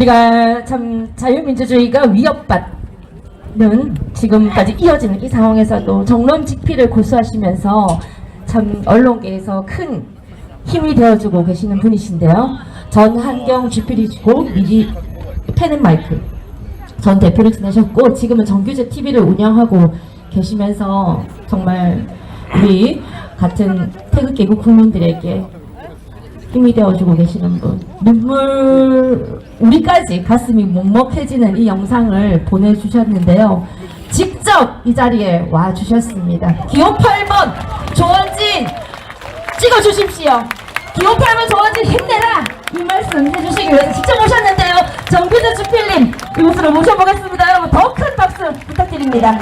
우리가 참 자유민주주의가 위협받는 지금까지 이어지는 이 상황에서도 정론 직피를 고수하시면서 참 언론계에서 큰 힘이 되어주고 계시는 분이신데요. 전 한경 GP리고 미디 펜앤마이크 전 대표를 지내셨고 지금은 정규제 TV를 운영하고 계시면서 정말 우리 같은 태극기국 국민들에게 힘이 되어주고 계시는 분. 눈물 우리까지 가슴이 먹먹해지는 이 영상을 보내주셨는데요. 직접 이 자리에 와 주셨습니다. 기호 8번 조원진 찍어주십시오. 기호 8번 조원진 힘내라! 이 말씀 해주시기 위해서 직접 오셨는데요. 정규재 주필님 이곳으로 모셔보겠습니다. 여러분 더 큰 박수 부탁드립니다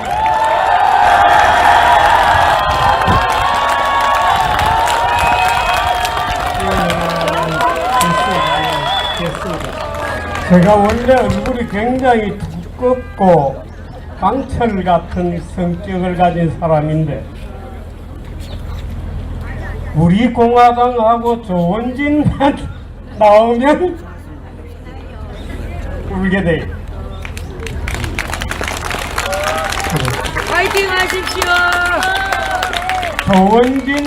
제가 원래 얼굴이 굉장히 두껍고 강철 같은 성격을 가진 사람인데 우리 공화당하고 조원진만 나오면 울게 돼. 파이팅 하십시오. 조원진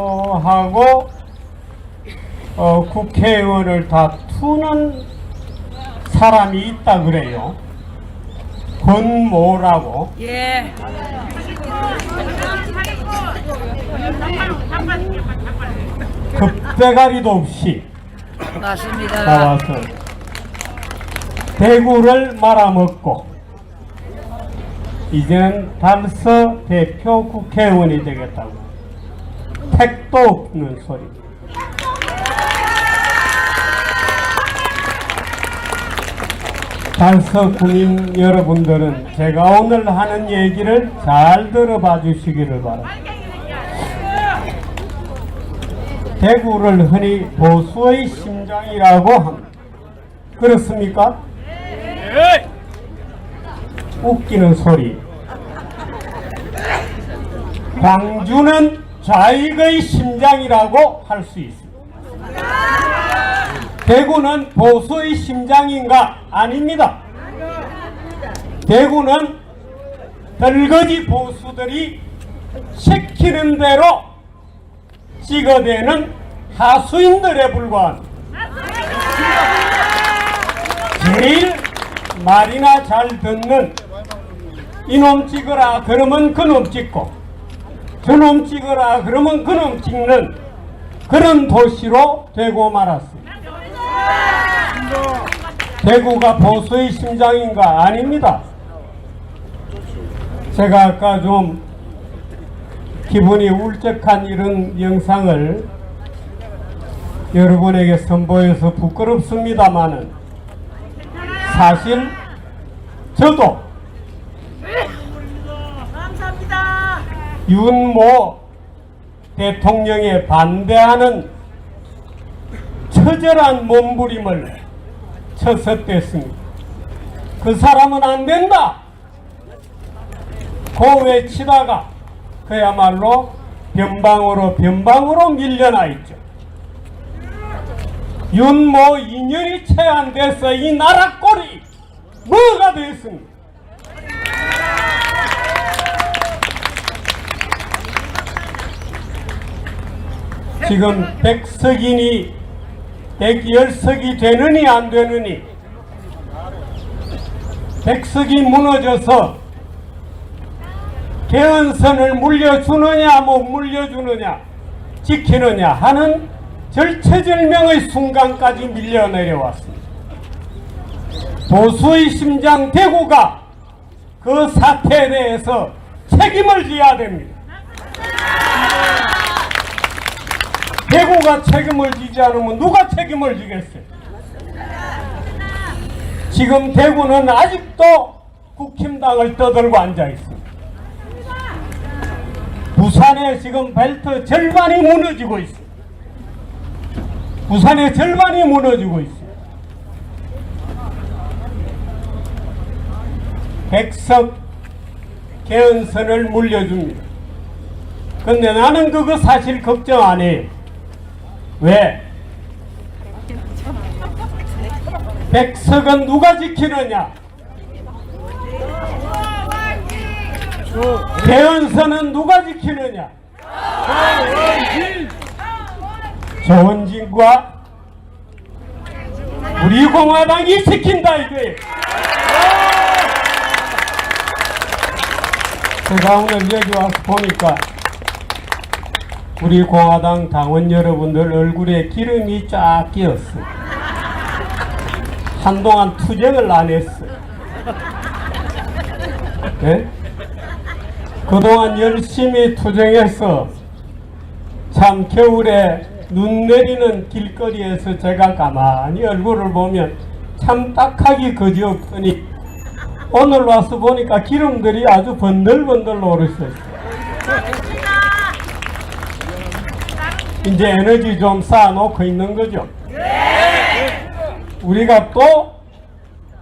후보하고 어, 국회의원을 다 투는 사람이 있다 그래요. 권모라고. 예. 급대가리도 없이 맞습니다. 나와서 대구를 말아먹고 이제는 달서 대표 국회의원이 되겠다고 택도 없는 소리. 달서 국민 여러분들은 제가 오늘 하는 얘기를 잘 들어봐 주시기를 바랍니다. 대구를 흔히 보수의 심장이라고 합니다. 그렇습니까? 웃기는 소리. 광주는 좌익의 심장이라고 할 수 있습니다. 대구는 보수의 심장인가? 아닙니다. 대구는 덜거지 보수들이 시키는 대로 찍어대는 하수인들에 불과합니다. 제일 말이나 잘 듣는 이놈 찍어라 그러면 그놈 찍고 저놈 찍어라 그러면 그놈 찍는 그런 도시로 되고 말았습니다. 대구가 보수의 심장인가? 아닙니다. 제가 아까 좀 기분이 울적한 이런 영상을 여러분에게 선보여서 부끄럽습니다만은 사실 저도 윤모 대통령에 반대하는 처절한 몸부림을 쳤었댔습니다. 그 사람은 안 된다. 고 외치다가 그야말로 변방으로 변방으로 밀려나 있죠. 윤모 2년이 채 안 돼서 이 나라 꼴이 뭐가 됐습니까? 지금 백석인이 백열석이 되느니 안 되느니 백석이 무너져서 개헌선을 물려주느냐 못 물려주느냐 지키느냐 하는 절체절명의 순간까지 밀려 내려왔습니다. 보수의 심장 대구가 그 사태에 대해서 책임을 져야 됩니다. 대구가 책임을 지지 않으면 누가 책임을 지겠어요? 지금 대구는 아직도 국힘당을 떠들고 앉아 있습니다. 부산에 지금 벨트 절반이 무너지고 있습니다. 부산의 절반이 무너지고 있습니다. 백석 개헌선을 물려줍니다. 근데 나는 그거 사실 걱정 안 해요. 왜? 백석은 누가 지키느냐? 대연선은 누가 지키느냐? 조원진과 우리 공화당이 지킨다 이거예요. 제가 오늘 여기 와서 보니까 우리 공화당 당원 여러분들 얼굴에 기름이 쫙 끼었어. 한동안 투쟁을 안 했어. 예? 그동안 열심히 투쟁해서 참 겨울에 눈 내리는 길거리에서 제가 가만히 얼굴을 보면 참 딱하기 그지없더니 오늘 와서 보니까 기름들이 아주 번들번들 오르셨어요. 이제 에너지 좀 쌓아놓고 있는 거죠. 우리가 또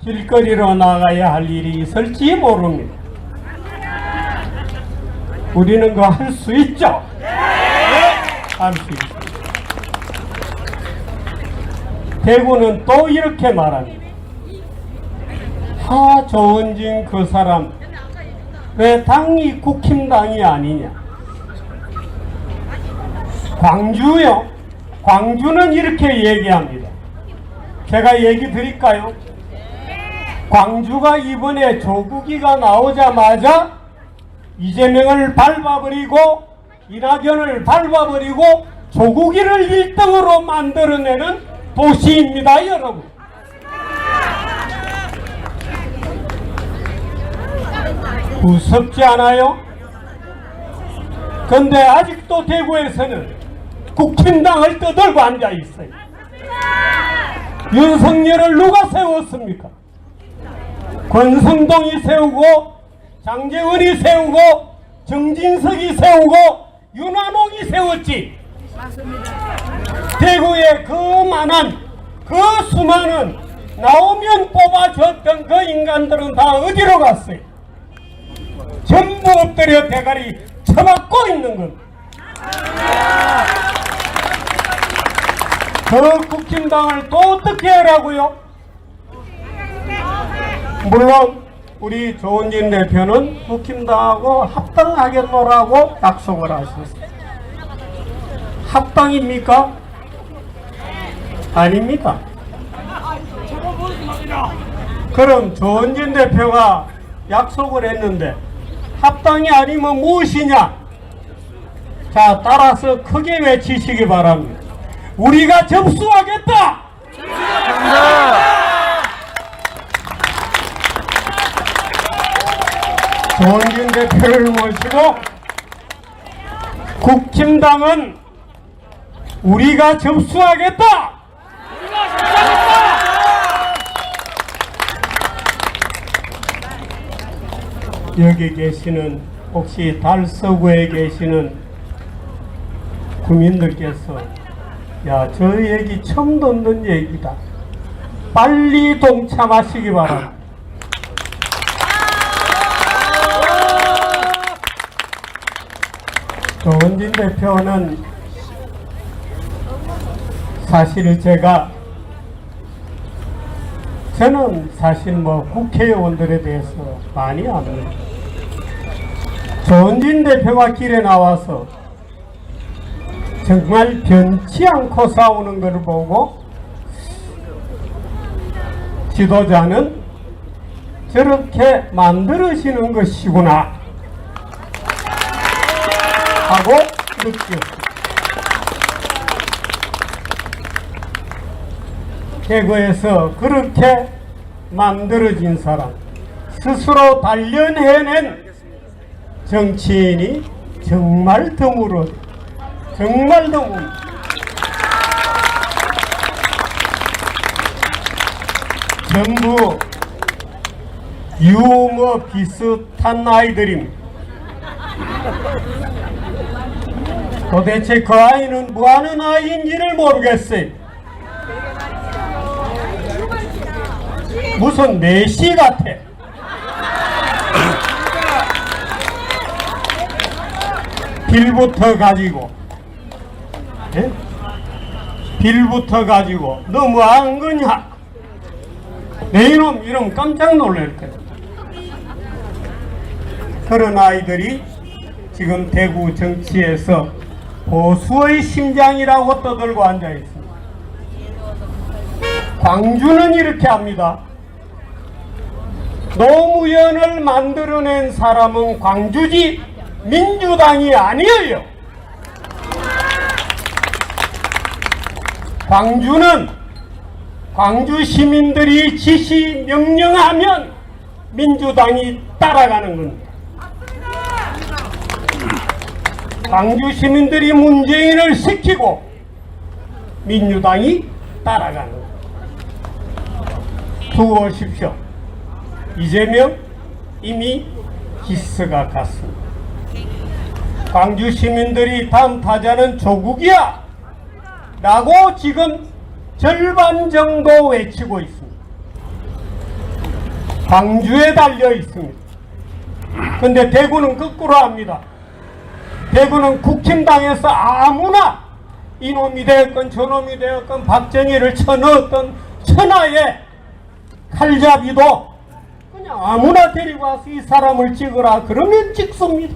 길거리로 나가야 할 일이 있을지 모릅니다. 우리는 그거 할수 있죠? 할 수 있습니다. 대구는 또 이렇게 말합니다. 하, 조원진 그 사람, 왜 당이 국힘당이 아니냐? 광주요? 광주는 이렇게 얘기합니다. 제가 얘기 드릴까요? 광주가 이번에 조국이가 나오자마자 이재명을 밟아버리고 이낙연을 밟아버리고 조국이를 1등으로 만들어내는 도시입니다, 여러분. 무섭지 않아요? 근데 아직도 대구에서는 국힘당을 떠들고 앉아 있어요. 윤석열을 누가 세웠습니까? 권성동이 세우고 장재원이 세우고 정진석이 세우고 윤한홍이 세웠지. 대구에 그 많은 그 수많은 나오면 뽑아줬던 그 인간들은 다 어디로 갔어요? 전부 엎드려 대가리 쳐맞고 있는 겁니다. 그 국힘당을 또 어떻게 하라고요? 물론 우리 조은진 대표는 국힘당하고 합당하겠노라고 약속을 하셨어요. 합당입니까? 아닙니다. 그럼 조은진 대표가 약속을 했는데 합당이 아니면 무엇이냐? 자, 따라서 크게 외치시기 바랍니다. 우리가 접수하겠다! 조원진 대표를 모시고 국힘당은 우리가 접수하겠다! 여기 계시는 혹시 달서구에 계시는 국민들께서 야 저 얘기 처음 듣는 얘기다. 빨리 동참하시기 바랍니다. 조은진 대표는 사실 제가 저는 사실 뭐 국회의원들에 대해서 많이 압니다. 조은진 대표가 길에 나와서 정말 변치 않고 싸우는 것을 보고 지도자는 저렇게 만들어지는 것이구나 하고 느꼈습니다. 대구에서 그렇게 만들어진 사람 스스로 단련해낸 정치인이 정말 드물어 정말 드물 전부 유머 비슷한 아이들입니다. 도대체 그 아이는 뭐하는 아이인지를 모르겠어요. 무슨 내시 같아. 빌부터 가지고, 예? 빌부터 가지고 너무한 거냐? 내 이놈 이름 깜짝 놀랄 거예요. 그런 아이들이 지금 대구 정치에서 보수의 심장이라고 떠들고 앉아 있습니다. 광주는 이렇게 합니다. 노무현을 만들어낸 사람은 광주지 민주당이 아니에요. 광주는 광주 시민들이 지시 명령하면 민주당이 따라가는 겁니다. 광주 시민들이 문재인을 시키고 민주당이 따라가는 겁니다. 두고 오십시오. 이재명 이미 기스가 갔습니다. 광주 시민들이 다음 타자는 조국이야! 라고 지금 절반 정도 외치고 있습니다. 광주에 달려 있습니다. 근데 대구는 거꾸로 합니다. 대구는 국힘당에서 아무나 이놈이 되었건 저놈이 되었건 박정희를 쳐넣었던 천하의 칼잡이도 그냥 아무나 데리고 와서 이 사람을 찍으라 그러면 찍습니다.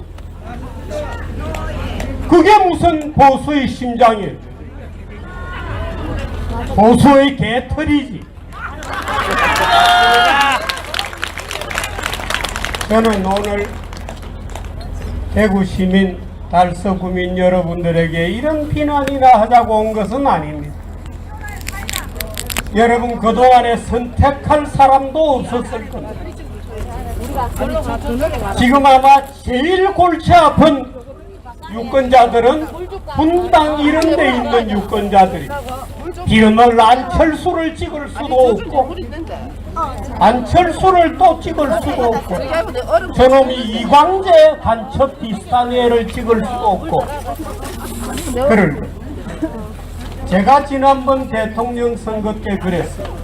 그게 무슨 보수의 심장이에요. 보수의 개털이지. 저는 오늘 대구 시민, 달서 구민 여러분들에게 이런 비난이나 하자고 온 것은 아닙니다. 여러분 그동안에 선택할 사람도 없었을 겁니다. 지금 아마 제일 골치 아픈 유권자들은 분당 이런 데 있는 유권자들이 비름을 안철수를 찍을 수도 없고 안철수를 또 찍을 수도 없고 저놈이 이광재 간첩 비슷한 애를 찍을 수도 없고 그럴. 제가 지난번 대통령 선거 때 그랬어요.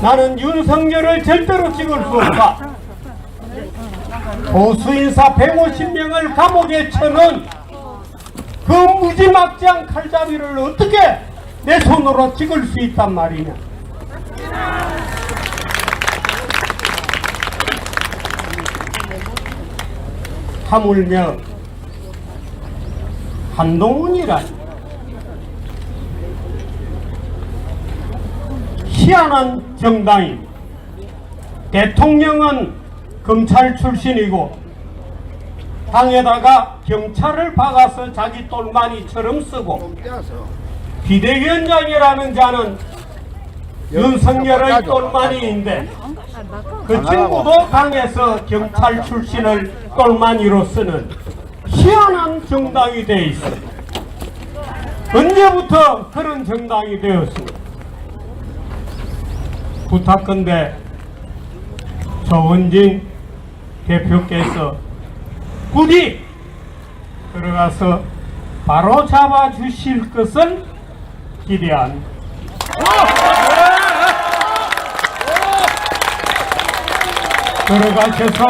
나는 윤석열을 절대로 찍을 수 없다. 보수인사 150명을 감옥에 쳐넣은 그 무지막지한 칼잡이를 어떻게 내 손으로 찍을 수 있단 말이냐. 하물며 한동훈이라니 희한한 정당이 대통령은 검찰 출신이고 당에다가 경찰을 박아서 자기 똘마니처럼 쓰고 비대위원장이라는 자는 윤석열의 똘마니인데 그 친구도 당에서 경찰 출신을 똘마니로 쓰는 희한한 정당이 돼 있어요. 언제부터 그런 정당이 되었습니까? 부탁건대 조원진 대표께서 부디 들어가서 바로 잡아 주실 것을 기대합니다. 들어가셔서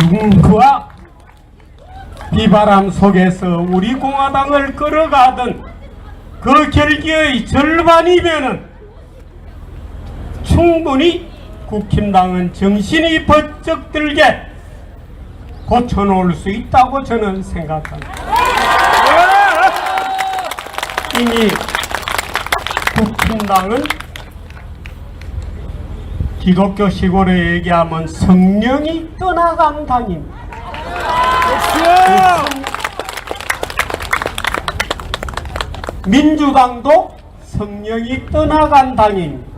누군가 비바람 속에서 우리 공화당을 끌어가던 그 결기의 절반이면은 충분히 국힘당은 정신이 번쩍 들게 고쳐놓을 수 있다고 저는 생각합니다. 이미 국힘당은 기독교식으로 얘기하면 성령이 떠나간 당입니다. 민주당도 성령이 떠나간 당입니다.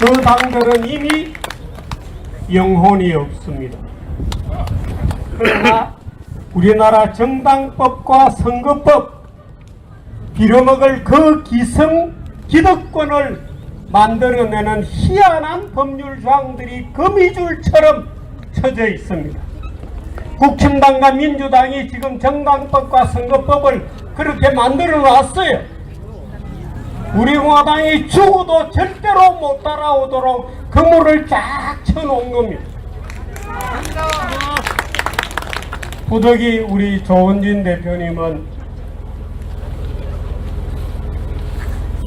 그 당들은 이미 영혼이 없습니다. 그러나 우리나라 정당법과 선거법 빌어먹을 그 기성 기득권을 만들어내는 희한한 법률 조항들이 거미줄처럼 쳐져 있습니다. 국힘당과 민주당이 지금 정당법과 선거법을 그렇게 만들어 놨어요. 우리 공화당이 죽어도 절대로 못 따라오도록 그물을 쫙 쳐놓은 겁니다. 부득이 우리 조원진 대표님은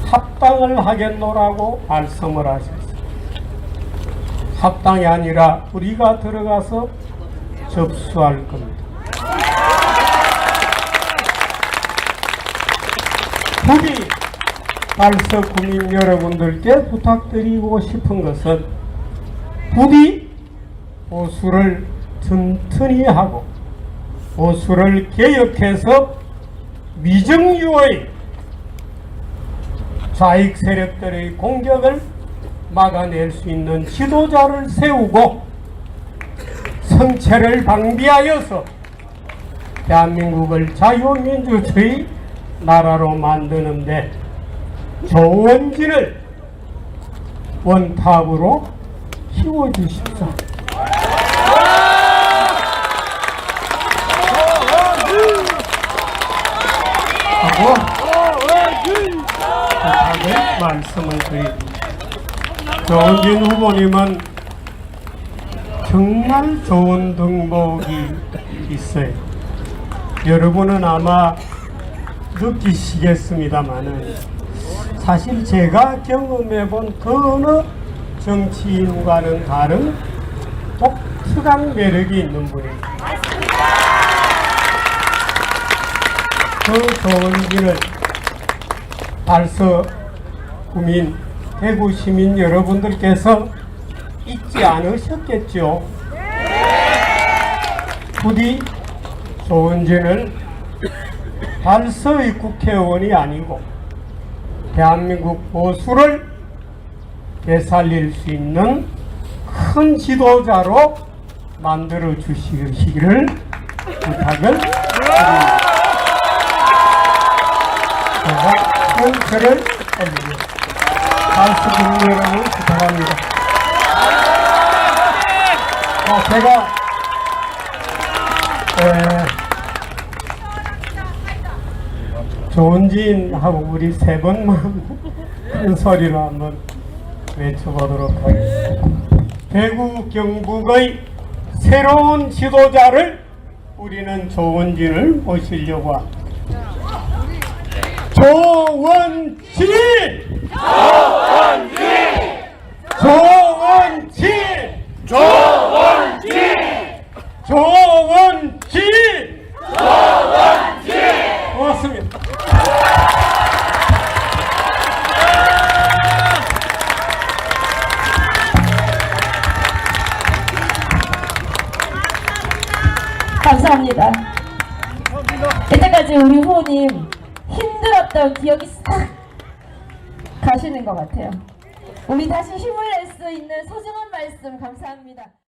합당을 하겠노라고 말씀을 하셨습니다. 합당이 아니라 우리가 들어가서 접수할 겁니다. 부디 발서 국민 여러분들께 부탁드리고 싶은 것은 부디 보수를 튼튼히 하고 보수를 개혁해서 미정유의 좌익 세력들의 공격을 막아낼 수 있는 지도자를 세우고 성체를 방비하여서 대한민국을 자유민주주의 나라로 만드는데 조원진을 원탑으로 키워주십사. 하고 부탁을 말씀을 드립니다. 조원진 후보님은 정말 좋은 등복이 있어요. 여러분은 아마 느끼시겠습니다만은 사실 제가 경험해본 그 어느 정치인과는 다른 독특한 매력이 있는 분입니다. 그 좋은 길을 발서 구민, 대구 시민 여러분들께서 잊지 않으셨겠죠? 부디 조은진을 발서의 국회의원이 아니고 대한민국 보수를 되살릴 수 있는 큰 지도자로 만들어 주시기를 부탁을 드립니다. 제가 큰 절을 올리겠 습니다. 발수 여러분 부탁합니다. 어, 제가 에, 조은진하고 우리 세 번만 큰 소리로 한번 외쳐보도록 하겠습니다. 대구 경북의 새로운 지도자를 우리는 조은진을 모시려고 합니다. 조원진! 조원진! 조원진! 조원진! 고맙습니다. 감사합니다. 이때까지 우리 후보님 힘들었던 기억이 싹 가시는 것 같아요. 우리 다시 힘을 낼 수 있는 소중한 말씀 감사합니다.